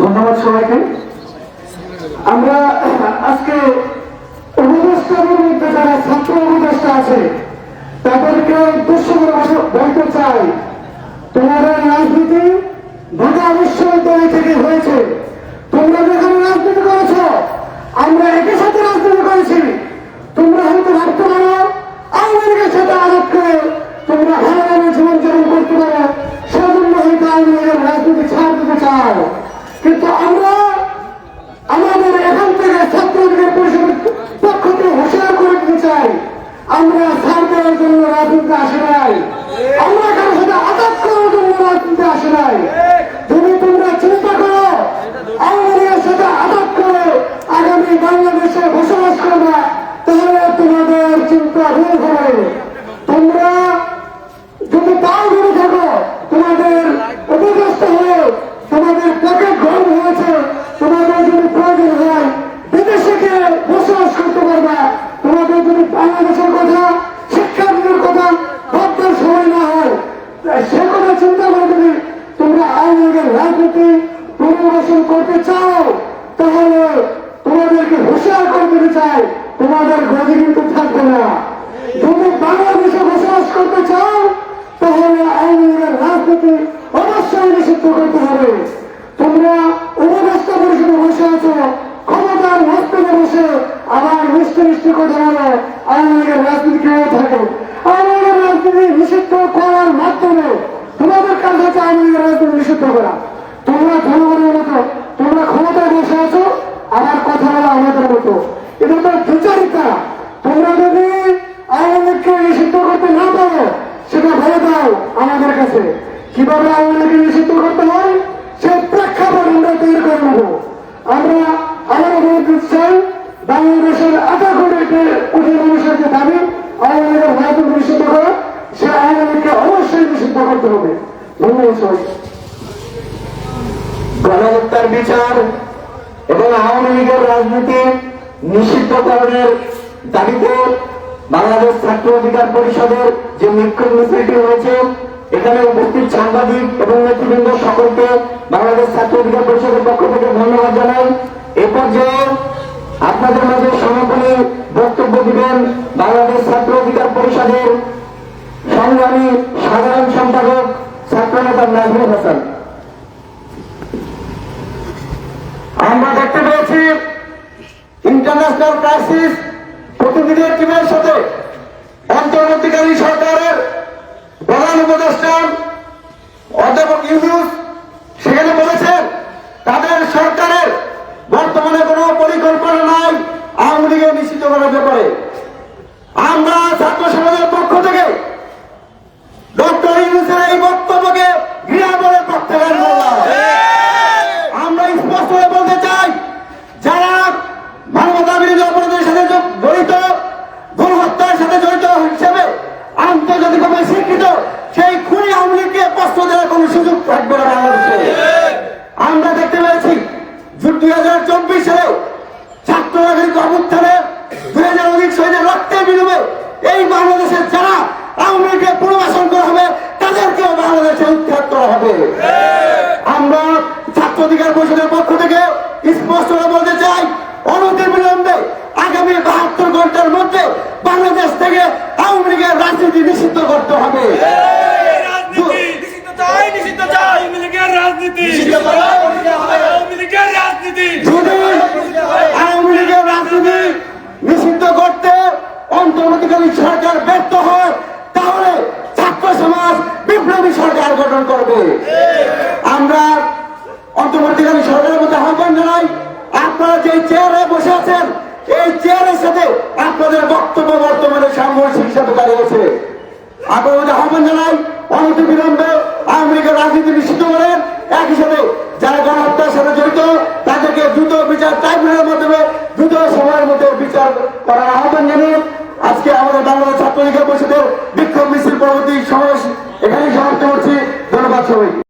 ধন্যবাদ সবাইকে। আমরা আজকে উপদেষ্টাদের মধ্যে যারা ছাত্র উপদেষ্টা আছে, তাদেরকে উদ্দেশ্য করে বলতে চাই, তোমাদের রাজনীতি ঢাকা বিশ্ববিদ্যালয় থেকে হয়েছে। আমরা দেওয়ার জন্য রাজনীতি আসে নাই। আমরা কারোর সাথে আঘাত করার জন্য রাজনীতি আসে নাই। যদি তোমরা চিন্তা করো লীগের সাথে আঘাত করে আগামী বাংলাদেশে বসবাস করবে, তাহলে তোমাদের চিন্তা ভুল হবে। তোমরা যদি তাও ভেবে থাকো, তোমাদের উপদেষ্ট হয়ে তোমাদের পকেট গরম হয়েছে, তোমাদের যদি প্রয়োজন হয়, বিদেশে বসবাস করতে পারবে, তোমাদের যদি বাংলাদেশের সে কথা চিন্তা করে যদি তোমরা আওয়ামী লীগের রাজনীতি পুনর্বাসন করতে চাও, তাহলে তোমাদেরকে হুঁশিয়ার করে চাই, তোমাদের গদি কিন্তু থাকবে না। যদি বাংলাদেশে বসবাস করতে চাও, তাহলে আওয়ামী রাজনীতি অবশ্যই নিষিদ্ধ করতে হবে। তোমরা উপদেষ্টা পরিষদে বসে আছো, ক্ষমতার হস্তেতে বসে আবার মিষ্টি মিষ্টি কথা বলো আওয়ামী লীগের রাজনীতি কেউ থাকে আওয়ামী লীগের রাজনীতি নিষিদ্ধ করার মাধ্যমে তোমাদের কাজ হচ্ছে আওয়ামী লীগের করা। তোমরা জনগণের মতো, তোমরা ক্ষমতায় বসে আছো, আবার কথা বলা আমাদের মতো। এটা তো বিচারিতা তোমরা যদি আওয়ামী লীগকে নিষিদ্ধ করতে না পারো, সেটা বলে দাও আমাদের কাছে। কীভাবে আওয়ামী লীগকে নিষিদ্ধ করতে হয়? সে প্রেক্ষাপট আমরা তৈরি করে নেব। আমরা আমার অনুরোধ চাই বাংলাদেশের আধা কোটি কোটি মানুষের যে দাবি, আওয়ামী লীগের ভারত নিষিদ্ধ করা, সে আওয়ামী লীগকে অবশ্যই নিষিদ্ধ করতে হবে। ধন্যবাদ গণহত্যার বিচার এবং আওয়ামী লীগের রাজনীতি নিষিদ্ধকরণের দাবিতে বাংলাদেশ ছাত্র অধিকার পরিষদের যে বিক্ষোভ মিছিলটি হয়েছে এখানে উপস্থিত সাংবাদিক এবং নেতৃবৃন্দ সকলকে বাংলাদেশ ছাত্র অধিকার পরিষদের পক্ষ থেকে ধন্যবাদ জানাই। এ পর্যায়ে আপনাদের মাঝে সমাপনী বক্তব্য দিবেন বাংলাদেশ ছাত্র অধিকার পরিষদের সংগ্রামী সাধারণ সম্পাদক ছাত্রনেতা নাজমুল হাসান আমরা দেখতে পেয়েছি ইন্টারন্যাশনাল ক্রাইসিস প্রতিনিধি টিমের সাথে অন্তর্বর্তীকালীন সরকারের প্রধান উপদেষ্টা অধ্যাপক ইউনুস সেখানে বলেছেন তাদের সরকারের বর্তমানে কোনো পরিকল্পনা নাই আওয়ামী লীগের নিশ্চিত করার ব্যাপারে আমরা ছাত্র সমাজের পক্ষ থেকে ডক্টর ইউনুসের এই বক্তব্যকে ঘৃণা করে প্রত্যাখ্যান করলাম আমরা স্পষ্ট হয়ে বলতে চাই যারা মানবতা বিরোধী অপরাধের সাথে জ- জড়িত গণহত্যার সাথে জড়িত হিসেবে আন্তর্জাতিকভাবে স্বীকৃত সেই খুনি আওয়ামী লীগকে প্রশ্ন দেওয়ার কোনো সুযোগ থাকবে না বাংলাদেশে। আমরা দেখতে পেয়েছি দুই হাজার চব্বিশ সালে ছাত্র নাগরিক অভ্যুত্থানে দুই হাজার অধিক শহীদের রক্তের বিনিময়ে এই বাংলাদেশের যারা আওয়ামী লীগকে পুনর্বাসন করা হবে, তাদেরকেও বাংলাদেশে উৎখাত করা হবে। আমরা ছাত্র অধিকার পরিষদের পক্ষ থেকে স্পষ্ট বলতে চাই অনতির বিলম্বে আগামী বাহাত্তর ঘণ্টার মধ্যে বাংলাদেশ থেকে আওয়ামী লীগের রাজনীতি নিষিদ্ধ করতে হবে। রাজনীতি নিষিদ্ধ চাই নিষিদ্ধ চাই। আওয়ামী রাজনীতি। আওয়ামী লীগের নিষিদ্ধ করতে অন্তর্বর্তীকালীন সরকার ব্যর্থ হয় তাহলে ছাত্র সমাজ বিপ্লবী সরকার গঠন করবে। আমরা অন্তর্বর্তীকালীন সরকারের মধ্যে আহ্বান জানাই আপনারা যে চেয়ারে বসে আছেন এই চেয়ারের সাথে আপনাদের বক্তব্য বর্তমানে সাংঘর্ষিক হিসাবে দাঁড়িয়েছে আপনার আহ্বান জানাই, অনতি বিলম্বে লীগের রাজনীতি নিষিদ্ধ করেন একই সাথে যারা গণহত্যার সাথে জড়িত, তাদেরকে দ্রুত বিচার ট্রাইব্যুনালের মাধ্যমে, দ্রুত সময়ের মধ্যে বিচার করার আহ্বান জানিয়ে আজকে আমাদের বাংলাদেশ ছাত্র লীগের পরিষদের বিক্ষোভ মিছিল পরবর্তী সমাবেশ এখানেই সমাপ্ত করছি। ধন্যবাদ সবাই